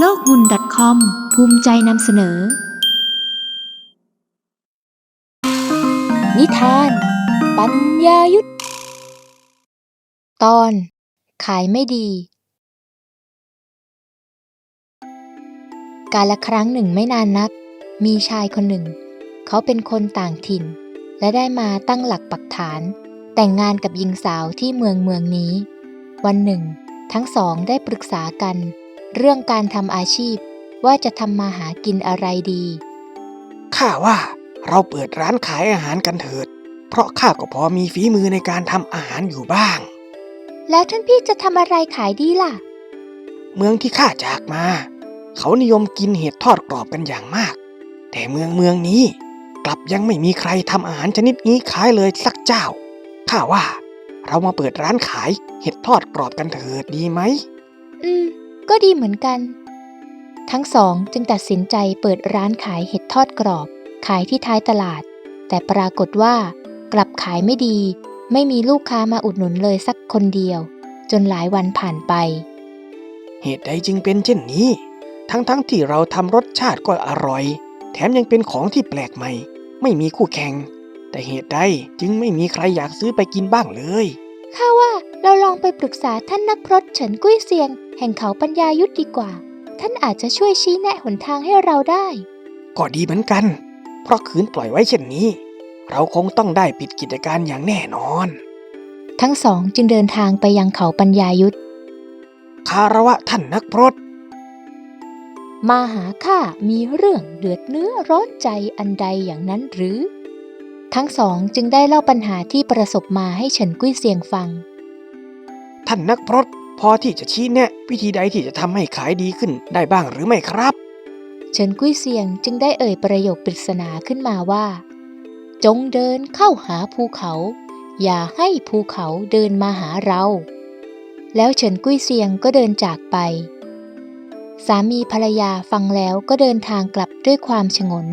โลกหุ่น .com ภูมิใจนำเสนอ นิทาน ปัญญายุทธตอน ขายไม่ดี กาละครั้งหนึ่งไม่นานนัก มีชายคนหนึ่ง เขาเป็นคนต่างถิ่น และได้มาตั้งหลักปักฐาน แต่งงานกับหญิงสาวที่เมืองเมืองนี้ วันหนึ่ง ทั้งสองได้ปรึกษากัน เรื่องการทำอาชีพว่าจะทำมาหากินอะไรดี ข้าว่าเราเปิดร้านขายอาหารกันเถิด เพราะข้าก็พอมีฝีมือในการทำอาหารอยู่บ้าง แล้วท่านพี่จะทำอะไรขายดีล่ะ เมืองที่ข้าจากมา เขานิยมกินเห็ดทอดกรอบกันอย่างมาก แต่เมืองเมืองนี้ กลับยังไม่มีใครทำอาหารชนิดนี้ขายเลยสักเจ้า ข้าว่า เรามาเปิดร้านขายเห็ดทอดกรอบกันเถิดดีไหม อืม ก็ดีเหมือนกัน ทั้งสองจึงตัดสินใจเปิดร้านขายเห็ดทอดกรอบ ขายที่ท้ายตลาด แต่ปรากฏว่ากลับขายไม่ดี ไม่มีลูกค้ามาอุดหนุนเลยสักคนเดียว จนหลายวันผ่านไป เหตุใดจึงเป็นเช่นนี้ ทั้งๆทที่เราทำรสชาติก็อร่อย แถมยังเป็นของที่แปลกใหม่ ไม่มีคู่แข่ง แต่เหตุใดจึงไม่มีใครอยากซื้อไปกินบ้างเลยข้าว่า เราลองไปปรึกษาท่านนักพรตเฉินกุ้ยเซียง แห่งเขาปัญญายุทธดีกว่า ท่านอาจจะช่วยชี้แนะหนทางให้เราได้ ก็ดีเหมือนกัน เพราะขืนปล่อยไว้เช่นนี้ เราคงต้องได้ปิดกิจการอย่างแน่นอน ทั้งสองจึงเดินทางไปยังเขาปัญญายุทธคารวะท่านนักพรตมาหาข้ามีเรื่องเดือดเนื้อร้อนใจอันใดอย่างนั้นหรือ ทั้งสองจึงได้เล่าปัญหาที่ประสบมาให้เฉินกุ้ยเซียงฟัง ท่านนักพรตพอที่จะชี้แนะวิธีใดที่จะทำให้ขายดีขึ้นได้บ้างหรือไม่ครับเฉินกุ้ยเซียงจึงได้เอ่ยประโยคปริศนาขึ้นมาว่า จงเดินเข้าหาภูเขา อย่าให้ภูเขาเดินมาหาเรา แล้วเฉินกุ้ยเซียงก็เดินจากไป สามีภรรยาฟังแล้วก็เดินทางกลับด้วยความฉงน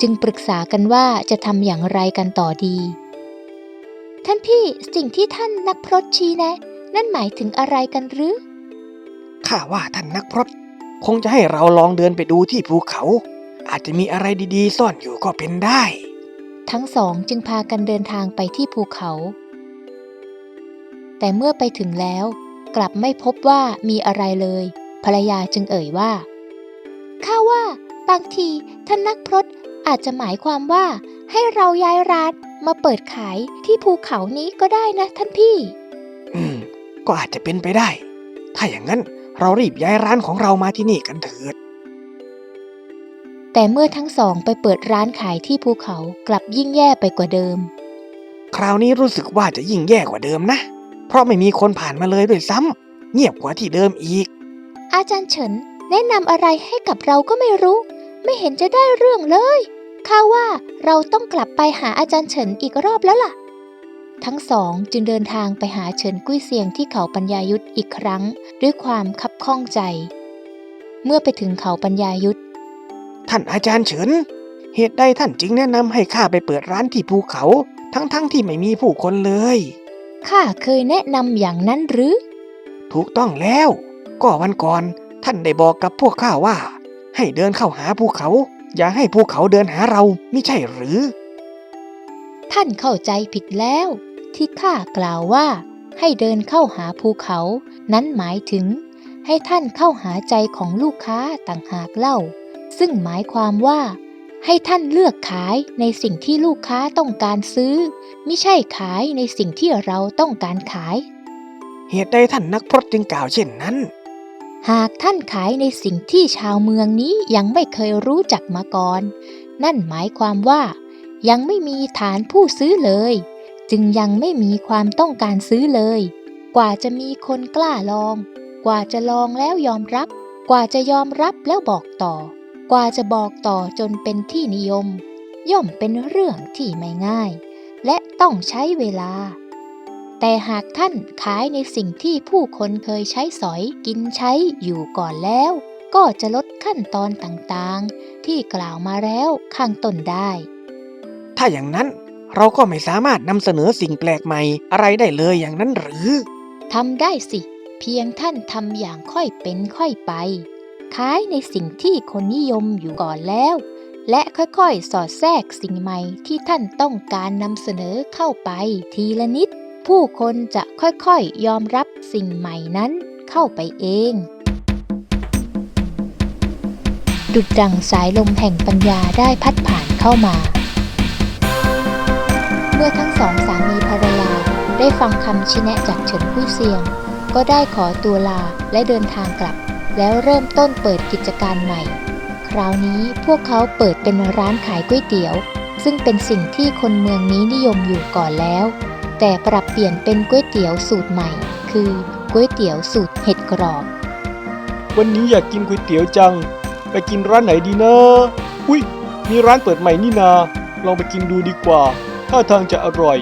จึงปรึกษากันว่าจะทำอย่างไรกันต่อดี ท่านพี่สิ่งที่ท่านนักพรตชี้แนะ นั่นหมายถึงอะไรกันหรือ ข้าว่าท่านนักพรตคงจะให้เราลองเดินไปดูที่ภูเขา อาจจะมีอะไรดีๆ ซ่อนอยู่ก็เป็นได้ ทั้งสองจึงพากันเดินทางไปที่ภูเขา แต่เมื่อไปถึงแล้ว กลับไม่พบว่ามีอะไรเลย ภรรยาจึงเอ่ยว่า ข้าว่า บางทีท่านนักพรตอาจจะหมายความว่าให้เราย้ายร้านมาเปิดขายที่ภูเขานี้ก็ได้นะท่านพี่อืม ก็อาจจะเป็นไปได้ ถ้าอย่างนั้นเรารีบย้ายร้านของเรามาที่นี่กันเถิด แต่เมื่อทั้งสองไปเปิดร้านขายที่ภูเขากลับยิ่งแย่ไปกว่าเดิม คราวนี้รู้สึกว่าจะยิ่งแย่กว่าเดิมนะ เพราะไม่มีคนผ่านมาเลยด้วยซ้ำเงียบกว่าที่เดิมอีก อาจารย์เฉินแนะนำอะไรให้กับเราก็ไม่รู้ ไม่เห็นจะได้เรื่องเลยข้าว่าเราต้องกลับไปหาอาจารย์เฉินอีกรอบแล้วล่ะ ทั้งสองจึงเดินทางไปหาเฉินกุ้ยเซียงที่เขาปัญญายุทธอีกครั้ง ด้วยความคับข้องใจ เมื่อไปถึงเขาปัญญายุทธท่านอาจารย์เฉิน เหตุใดท่านจึงแนะนำให้ข้าไปเปิดร้านที่ภูเขา ทั้งๆทที่ไม่มีผู้คนเลย ข้าเคยแนะนำอย่างนั้นหรือ ถูกต้องแล้ว ก็วันก่อนท่านได้บอกกับพวกข้าว่า ให้เดินเข้าหาภูเขา อย่าให้ภูเขาเดินหาเราไม่ใช่หรือ ท่านเข้าใจผิดแล้ว ที่ข้ากล่าวว่า ให้เดินเข้าหาภูเขา นั้นหมายถึง ให้ท่านเข้าหาใจของลูกค้าต่างหากเล่า ซึ่งหมายความว่า ให้ท่านเลือกขายในสิ่งที่ลูกค้าต้องการซื้อ ไม่ใช่ขายในสิ่งที่เราต้องการขาย เหตุใดท่านนักพรตจึงกล่าวเช่นนั้น หากท่านขายในสิ่งที่ชาวเมืองนี้ยังไม่เคยรู้จักมาก่อน นั่นหมายความว่า ยังไม่มีฐานผู้ซื้อเลย จึงยังไม่มีความต้องการซื้อเลย กว่าจะมีคนกล้าลอง กว่าจะลองแล้วยอมรับ กว่าจะยอมรับแล้วบอกต่อ กว่าจะบอกต่อจนเป็นที่นิยม ย่อมเป็นเรื่องที่ไม่ง่าย และต้องใช้เวลา แต่หากท่านขายในสิ่งที่ผู้คนเคยใช้สอยกินใช้อยู่ก่อนแล้ว ก็จะลดขั้นตอนต่างๆ ที่กล่าวมาแล้วข้างต้นได้ ถ้าอย่างนั้น เราก็ไม่สามารถนำเสนอสิ่งแปลกใหม่อะไรได้เลยอย่างนั้นหรือ ทำได้สิ เพียงท่านทำอย่างค่อยเป็นค่อยไป ขายในสิ่งที่คนนิยมอยู่ก่อนแล้ว และค่อยๆ สอดแทรกสิ่งใหม่ที่ท่านต้องการนำเสนอเข้าไปทีละนิด ผู้คนจะค่อยๆยอมรับสิ่งใหม่นั้นเข้าไปเองดุดดังสายลมแห่งปัญญาได้พัดผ่านเข้ามา สองสามีภรรยา ได้ฟังคำชี้แนะจากเฉินผู้เซียง ก็ได้ขอตัวลาและเดินทางกลับ แล้วเริ่มต้นเปิดกิจการใหม่ คราวนี้พวกเขาเปิดเป็นร้านขายก๋วยเตี๋ยว ซึ่งเป็นสิ่งที่คนเมืองนี้นิยมอยู่ก่อนแล้ว แต่ปรับเปลี่ยนเป็นก๋วยเตี๋ยวสูตรใหม่ คือก๋วยเตี๋ยวสูตรเห็ดกรอบ วันนี้อยากกินก๋วยเตี๋ยวจัง ไปกินร้านไหนดีนะ อุ้ยมีร้านเปิดใหม่นี่นา ลองไปกินดูดีกว่า ท่าทางจะอร่อย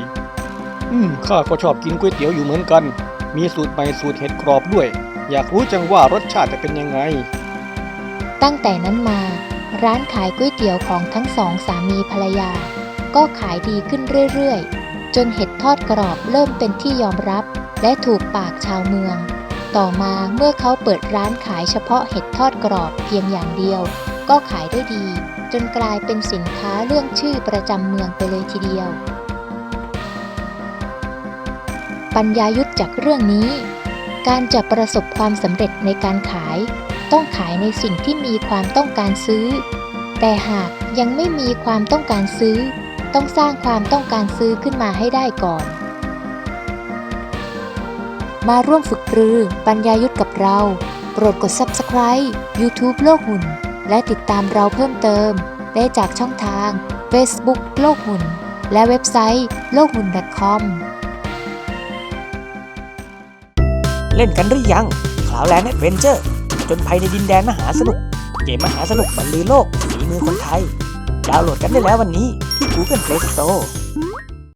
อืม ข้าก็ชอบกินก๋วยเตี๋ยวอยู่เหมือนกัน มีสูตรใหม่สูตรเห็ดกรอบด้วย อยากรู้จังว่ารสชาติจะเป็นยังไง ตั้งแต่นั้นมา ร้านขายก๋วยเตี๋ยวของทั้งสองสามีภรรยา ก็ขายดีขึ้นเรื่อยๆ จนเห็ดทอดกรอบเริ่มเป็นที่ยอมรับ และถูกปากชาวเมือง ต่อมาเมื่อเขาเปิดร้านขายเฉพาะเห็ดทอดกรอบเพียงอย่างเดียว ก็ขายได้ดี จนกลายเป็นสินค้าเรื่องชื่อประจำเมืองไปเลยทีเดียว ปัญญายุทธจากเรื่องนี้ การจะประสบความสำเร็จในการขาย ต้องขายในสิ่งที่มีความต้องการซื้อ แต่หากยังไม่มีความต้องการซื้อ ต้องสร้างความต้องการซื้อขึ้นมาให้ได้ก่อนมาร่วมฝึกปรือปัญญายุทธกับเรา โปรดกด Subscribe YouTube โลกหุ่น และติดตามเราเพิ่มเติม ได้จากช่องทาง Facebook โลกหุ่น และเว็บไซต์โลกหุ่น .com เล่นกันหรือยังคลาวแลนด์แอดเวนเจอร์จนภัยในดินแดนมหาสนุก เกมมหาสนุกบรรลือโลกฝีมือคนไทย ดาวน์โหลดกันได้แล้ววันนี้ที่ Google Play Store